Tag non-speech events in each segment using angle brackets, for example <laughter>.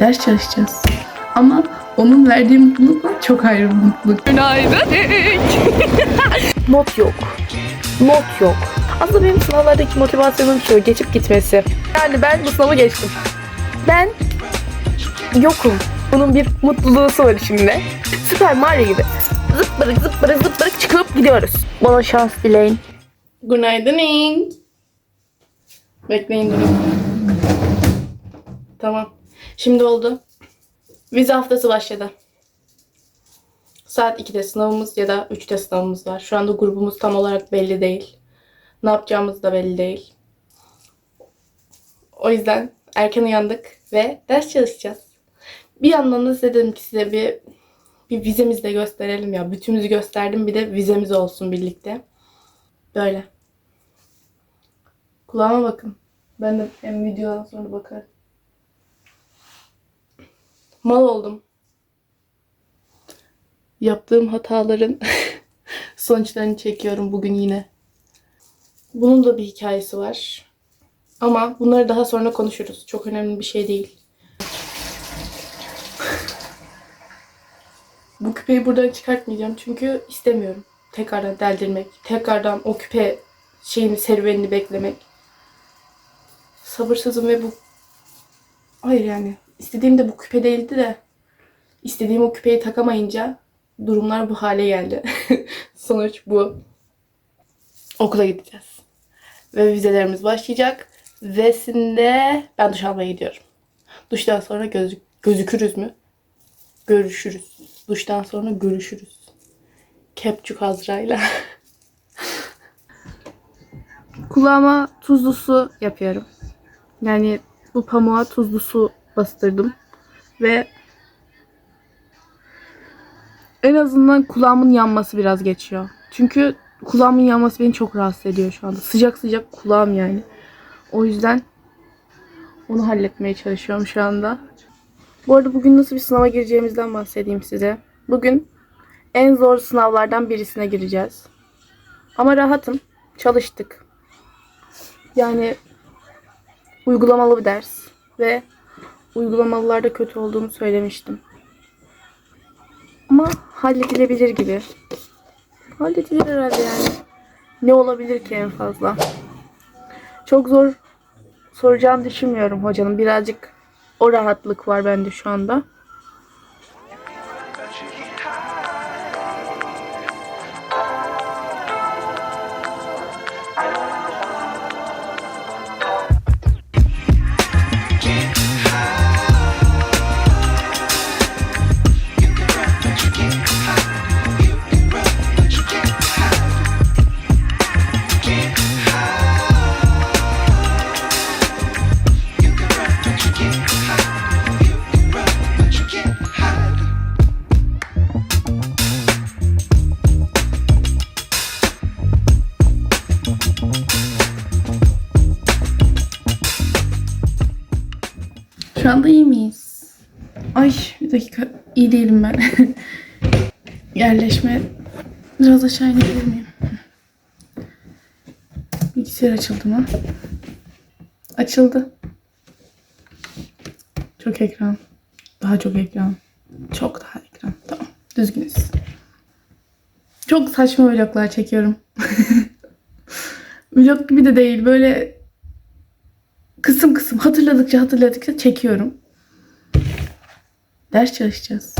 Ders çalışacağız. Ama onun verdiği mutlulukla çok ayrı bir mutluluk. Günaydın. <laughs> Not yok. Not yok. Aslında benim sınavlardaki motivasyonum şu, geçip gitmesi. Yani ben bu sınavı geçtim. Ben yokum. Bunun bir mutluluğu var içinde. Süper Mario gibi. Zıppırık zıppırık zıppırık çıkıp gidiyoruz. Bana şans dileyin. Günaydın İng. Bekleyin durun. Tamam. Şimdi oldu. Vize haftası başladı. Saat 2'de sınavımız ya da 3'te sınavımız var. Şu anda grubumuz tam olarak belli değil. Ne yapacağımız da belli değil. O yüzden erken uyandık ve ders çalışacağız. Bir yandan da dedim ki size bir bir vizemizi de gösterelim ya. Bütümüzü gösterdim bir de vizemiz olsun birlikte. Böyle. Kulağıma bakın. Ben de hem videodan sonra bakarım. Mal oldum. Yaptığım hataların <laughs> sonuçlarını çekiyorum bugün yine. Bunun da bir hikayesi var. Ama bunları daha sonra konuşuruz. Çok önemli bir şey değil. Bu küpeyi buradan çıkartmayacağım çünkü istemiyorum. Tekrardan deldirmek, tekrardan o küpe şeyini serüvenini beklemek. Sabırsızım ve bu hayır yani istediğim de bu küpe değildi de istediğim o küpeyi takamayınca durumlar bu hale geldi. <laughs> Sonuç bu. Okula gideceğiz. Ve vizelerimiz başlayacak. Vesinde ben duş almaya gidiyorum. Duştan sonra gözük gözükürüz mü? Görüşürüz. Duştan sonra görüşürüz. Kepçuk Azra'yla. <laughs> Kulağıma tuzlu su yapıyorum. Yani bu pamuğa tuzlu su bastırdım. Ve en azından kulağımın yanması biraz geçiyor. Çünkü kulağımın yanması beni çok rahatsız ediyor şu anda. Sıcak sıcak kulağım yani. O yüzden onu halletmeye çalışıyorum şu anda. Bu arada bugün nasıl bir sınava gireceğimizden bahsedeyim size. Bugün en zor sınavlardan birisine gireceğiz. Ama rahatım. Çalıştık. Yani uygulamalı bir ders ve uygulamalılarda kötü olduğumu söylemiştim. Ama halledilebilir gibi. Halledilir herhalde yani. Ne olabilir ki en fazla? Çok zor soracağını düşünmüyorum hocanın. Birazcık o rahatlık var bende şu anda. İyi değilim ben. <laughs> Yerleşme biraz aşağı inebilir miyim? Bilgisayar açıldı mı? Açıldı. Çok ekran. Daha çok ekran. Çok daha ekran. Tamam. Düzgünüz. Çok saçma vloglar çekiyorum. <laughs> Vlog gibi de değil. Böyle kısım kısım hatırladıkça hatırladıkça çekiyorum. Ders çalışacağız.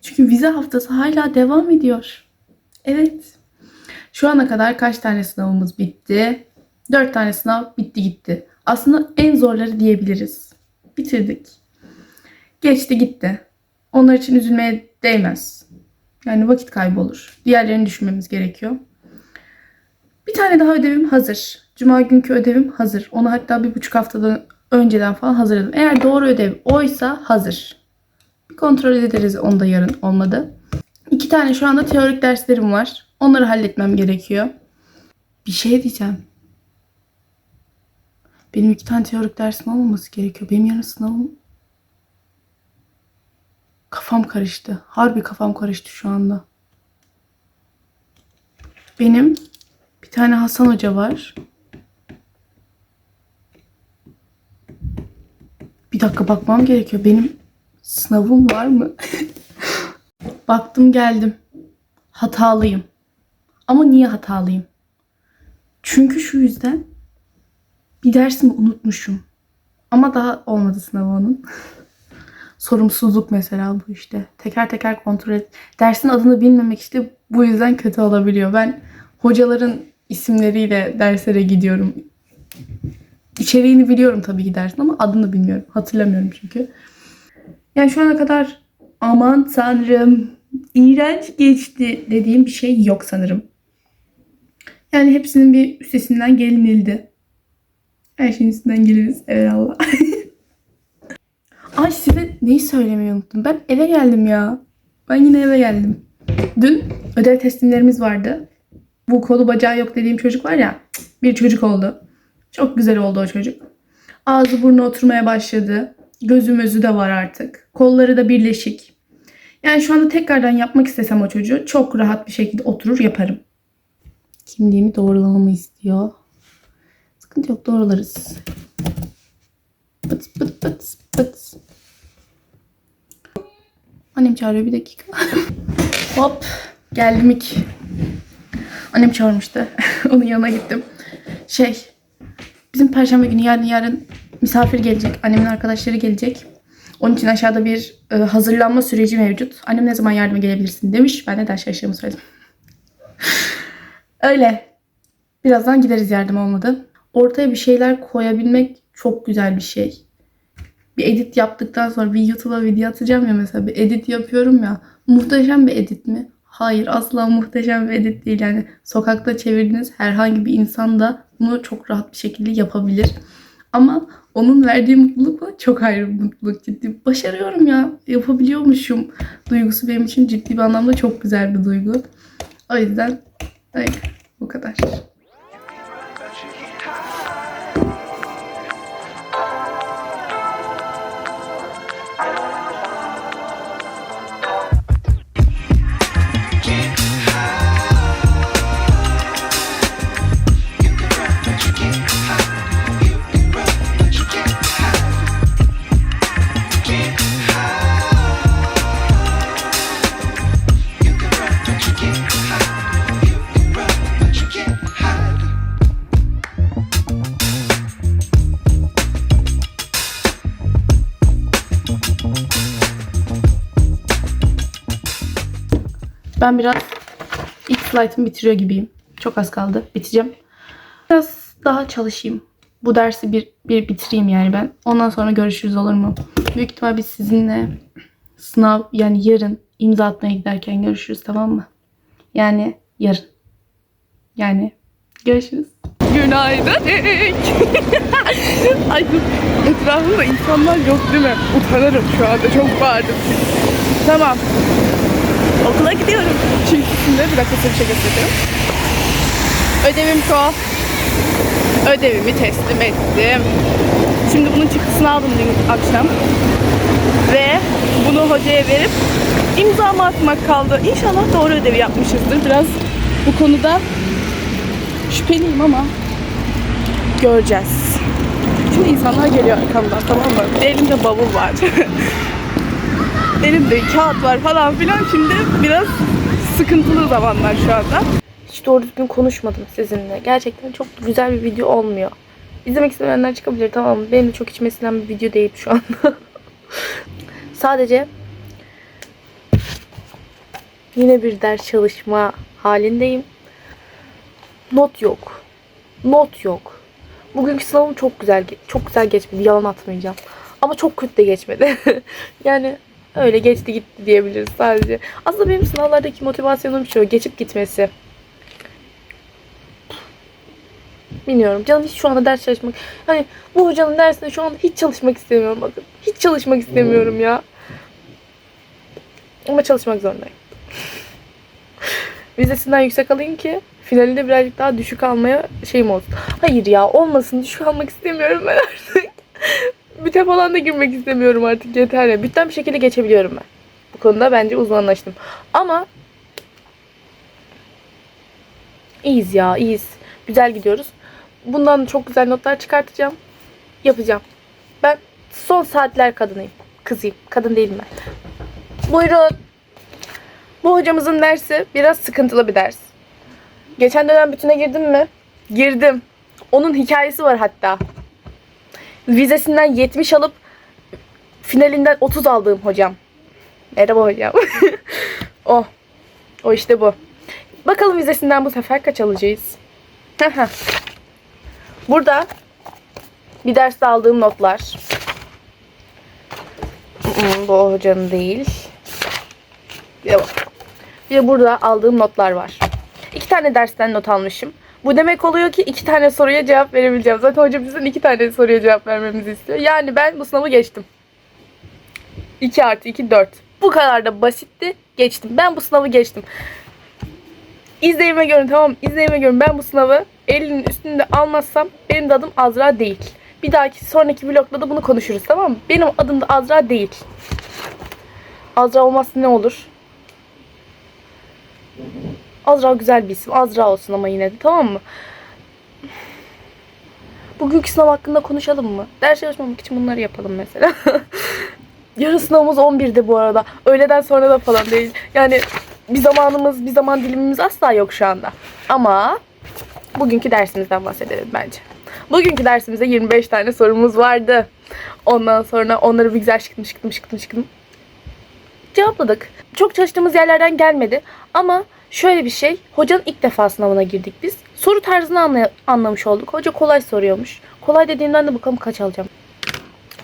Çünkü vize haftası hala devam ediyor. Evet. Şu ana kadar kaç tane sınavımız bitti? Dört tane sınav bitti gitti. Aslında en zorları diyebiliriz. Bitirdik. Geçti gitti. Onlar için üzülmeye değmez. Yani vakit kaybı olur. Diğerlerini düşünmemiz gerekiyor. Bir tane daha ödevim hazır. Cuma günkü ödevim hazır. Onu hatta bir buçuk haftadan önceden falan hazırladım. Eğer doğru ödev oysa hazır. Bir kontrol ederiz onu da yarın olmadı. İki tane şu anda teorik derslerim var. Onları halletmem gerekiyor. Bir şey diyeceğim. Benim iki tane teorik dersim olmaması gerekiyor. Benim yarın sınavım. Kafam karıştı. Harbi kafam karıştı şu anda. Benim bir tane Hasan Hoca var. dakika bakmam gerekiyor. Benim sınavım var mı? <laughs> Baktım geldim. Hatalıyım. Ama niye hatalıyım? Çünkü şu yüzden bir dersimi unutmuşum. Ama daha olmadı sınavı onun. <laughs> Sorumsuzluk mesela bu işte. Teker teker kontrol et. Dersin adını bilmemek işte bu yüzden kötü olabiliyor. Ben hocaların isimleriyle derslere gidiyorum. İçeriğini biliyorum tabii ki dersin ama adını bilmiyorum. Hatırlamıyorum çünkü. Yani şu ana kadar aman tanrım iğrenç geçti dediğim bir şey yok sanırım. Yani hepsinin bir üstesinden gelinildi. Her şeyin üstünden geliriz. Eyvallah. <laughs> Ay size neyi söylemeyi unuttum. Ben eve geldim ya. Ben yine eve geldim. Dün ödev teslimlerimiz vardı. Bu kolu bacağı yok dediğim çocuk var ya. Bir çocuk oldu. Çok güzel oldu o çocuk. Ağzı burnu oturmaya başladı. Gözü mözü de var artık. Kolları da birleşik. Yani şu anda tekrardan yapmak istesem o çocuğu çok rahat bir şekilde oturur yaparım. Kimliğimi doğrulamamı istiyor. Sıkıntı yok doğrularız. Pıt pıt pıt pıt. Annem çağırıyor bir dakika. <laughs> Hop geldim ilk. Annem çağırmıştı. <laughs> Onun yanına gittim. Şey bizim perşembe günü yarın yarın misafir gelecek. Annemin arkadaşları gelecek. Onun için aşağıda bir e, hazırlanma süreci mevcut. Annem ne zaman yardıma gelebilirsin demiş. Ben de ders çalıştığımı söyledim. Öyle. Birazdan gideriz yardım olmadı. Ortaya bir şeyler koyabilmek çok güzel bir şey. Bir edit yaptıktan sonra bir YouTube'a video atacağım ya mesela bir edit yapıyorum ya. Muhteşem bir edit mi? Hayır asla muhteşem bir edit değil. Yani sokakta çevirdiğiniz herhangi bir insan da bunu çok rahat bir şekilde yapabilir. Ama onun verdiği mutluluk bana çok ayrı bir mutluluk ciddi. Başarıyorum ya. Yapabiliyormuşum. Duygusu benim için ciddi bir anlamda çok güzel bir duygu. O yüzden öyle. Bu kadar. Ben biraz ilk slaytımı bitiriyor gibiyim. Çok az kaldı. Biteceğim. Biraz daha çalışayım. Bu dersi bir, bir bitireyim yani ben. Ondan sonra görüşürüz olur mu? Büyük ihtimal biz sizinle sınav yani yarın imza atmaya giderken görüşürüz tamam mı? Yani yarın. Yani görüşürüz. Günaydın. <laughs> Ay. Etrafımda insanlar yok değil mi? Utanırım şu anda. Çok bağırdım. Tamam. Okula gidiyorum. Çünkü şimdi bir dakika bir şey göstereceğim. Ödevim şu. Ödevimi teslim ettim. Şimdi bunun çıktısını aldım dün akşam. Ve bunu hocaya verip imzamı atmak kaldı. İnşallah doğru ödevi yapmışızdır. Biraz bu konuda şüpheliyim ama göreceğiz. Şimdi insanlar geliyor arkamdan tamam mı? Elimde bavul var. <laughs> elimde kağıt var falan filan. Şimdi biraz sıkıntılı zamanlar şu anda. Hiç doğru düzgün konuşmadım sizinle. Gerçekten çok güzel bir video olmuyor. İzlemek istemeyenler çıkabilir tamam mı? Benim de çok içime sinen bir video değil şu anda. <laughs> Sadece yine bir ders çalışma halindeyim. Not yok. Not yok. Bugünkü sınavım çok güzel çok güzel geçmedi. Yalan atmayacağım. Ama çok kötü de geçmedi. <laughs> yani öyle geçti gitti diyebiliriz sadece. Aslında benim sınavlardaki motivasyonum şu. Geçip gitmesi. Bilmiyorum. Canım hiç şu anda ders çalışmak... Hani bu hocanın dersinde şu anda hiç çalışmak istemiyorum bakın. Hiç çalışmak istemiyorum ya. Ama çalışmak zorundayım. Vizesinden yüksek alayım ki finalinde birazcık daha düşük almaya şeyim olsun. Hayır ya olmasın düşük almak istemiyorum ben artık. Büte falan da girmek istemiyorum artık yeter ya. Bütten bir şekilde geçebiliyorum ben. Bu konuda bence uzmanlaştım. Ama iyiyiz ya iyiyiz. Güzel gidiyoruz. Bundan çok güzel notlar çıkartacağım. Yapacağım. Ben son saatler kadınıyım. Kızıyım. Kadın değilim ben. Buyurun. Bu hocamızın dersi biraz sıkıntılı bir ders. Geçen dönem bütüne girdin mi? Girdim. Onun hikayesi var hatta. Vizesinden 70 alıp finalinden 30 aldığım hocam. Merhaba hocam. <laughs> o. O işte bu. Bakalım vizesinden bu sefer kaç alacağız? <laughs> Burada bir derste aldığım notlar. Mm, Bu o hocanın değil. Bir de burada aldığım notlar var. İki tane dersten not almışım. Bu demek oluyor ki iki tane soruya cevap verebileceğim. Zaten hoca bizden iki tane soruya cevap vermemizi istiyor. Yani ben bu sınavı geçtim. 2 artı 2 4. Bu kadar da basitti. Geçtim. Ben bu sınavı geçtim. İzleyime görün tamam? İzleyime görün. Ben bu sınavı 50'nin üstünde almazsam benim de adım Azra değil. Bir dahaki sonraki vlogda da bunu konuşuruz tamam mı? Benim adım da Azra değil. Azra olmazsa ne olur? Azra güzel bir isim. Azra olsun ama yine de tamam mı? Bugünkü sınav hakkında konuşalım mı? Ders çalışmamak için bunları yapalım mesela. <laughs> Yarın sınavımız 11'de bu arada. Öğleden sonra da falan değil. Yani bir zamanımız, bir zaman dilimimiz asla yok şu anda. Ama bugünkü dersimizden bahsedelim bence. Bugünkü dersimizde 25 tane sorumuz vardı. Ondan sonra onları bir güzel şıktım şıktım şıktım şıktım. Cevapladık. Çok çalıştığımız yerlerden gelmedi. Ama şöyle bir şey. Hocanın ilk defa sınavına girdik biz. Soru tarzını anlay- anlamış olduk. Hoca kolay soruyormuş. Kolay dediğinden de bakalım kaç alacağım.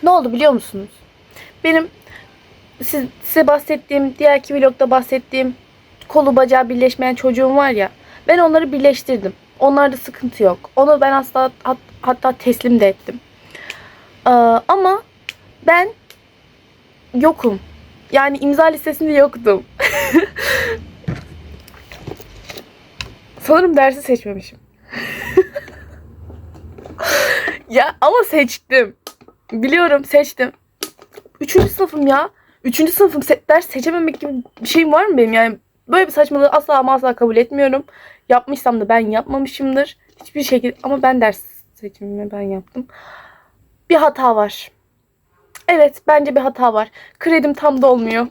Ne oldu biliyor musunuz? Benim siz, size bahsettiğim, diğerki vlogda bahsettiğim kolu bacağı birleşmeyen çocuğum var ya. Ben onları birleştirdim. Onlarda sıkıntı yok. Onu ben asla hat- hatta teslim de ettim. Ee, ama ben yokum. Yani imza listesinde yoktum. <laughs> Sanırım dersi seçmemişim. ya ama seçtim. Biliyorum seçtim. Üçüncü sınıfım ya. Üçüncü sınıfım se- ders seçememek gibi bir şeyim var mı benim? Yani böyle bir saçmalığı asla ama asla kabul etmiyorum. Yapmışsam da ben yapmamışımdır. Hiçbir şekilde ama ben ders seçimimi ben yaptım. Bir hata var. Evet bence bir hata var. Kredim tam dolmuyor.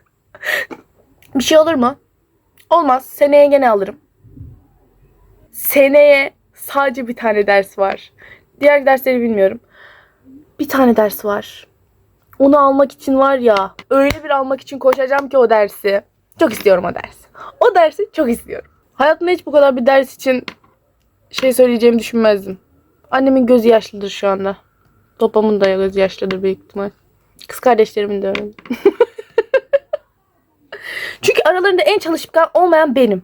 <laughs> bir şey olur mu? Olmaz. Seneye gene alırım. Seneye sadece bir tane ders var. Diğer dersleri bilmiyorum. Bir tane ders var. Onu almak için var ya öyle bir almak için koşacağım ki o dersi. Çok istiyorum o dersi. O dersi çok istiyorum. Hayatımda hiç bu kadar bir ders için şey söyleyeceğimi düşünmezdim. Annemin gözü yaşlıdır şu anda. Babamın da gözü yaşlıdır büyük ihtimal. Kız kardeşlerimin de öyle. <laughs> Çünkü aralarında en çalışkan olmayan benim.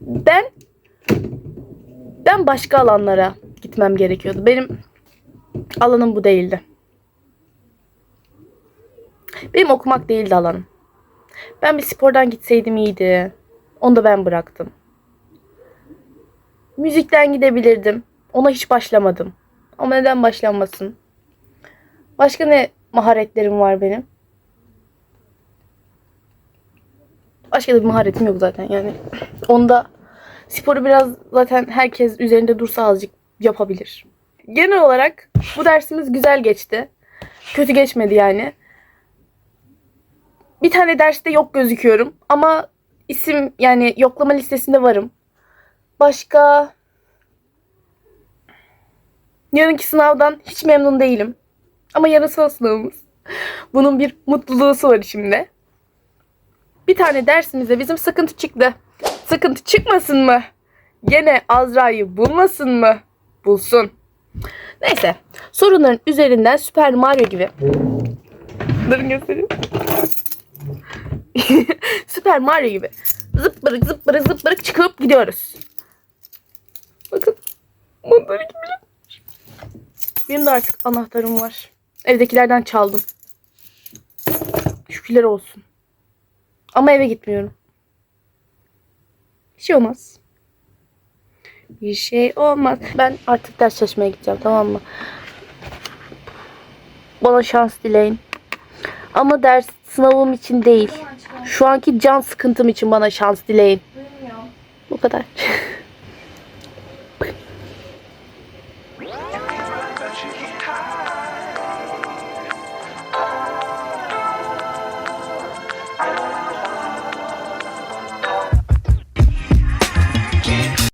Ben ben başka alanlara gitmem gerekiyordu. Benim alanım bu değildi. Benim okumak değildi alanım. Ben bir spordan gitseydim iyiydi. Onu da ben bıraktım. Müzikten gidebilirdim. Ona hiç başlamadım. Ama neden başlanmasın? Başka ne maharetlerim var benim? Başka da bir maharetim yok zaten yani. Onda sporu biraz zaten herkes üzerinde dursa azıcık yapabilir. Genel olarak bu dersimiz güzel geçti. Kötü geçmedi yani. Bir tane derste yok gözüküyorum ama isim yani yoklama listesinde varım. Başka yarınki sınavdan hiç memnun değilim. Ama yarın sınavımız. Bunun bir mutluluğu var içimde. Bir tane dersimizde bizim sıkıntı çıktı. Sıkıntı çıkmasın mı? Gene Azra'yı bulmasın mı? Bulsun. Neyse. Sorunların üzerinden Süper Mario gibi. Durun göstereyim. <laughs> Süper Mario gibi. Zıppırık zıppırık zıppırık çıkıp gidiyoruz. Bakın. Bunları bilir? Benim de artık anahtarım var. Evdekilerden çaldım. Şükürler olsun. Ama eve gitmiyorum. Bir şey olmaz. Bir şey olmaz. Ben artık ders çalışmaya gideceğim tamam mı? Bana şans dileyin. Ama ders sınavım için değil. Şu anki can sıkıntım için bana şans dileyin. Bu kadar. <laughs>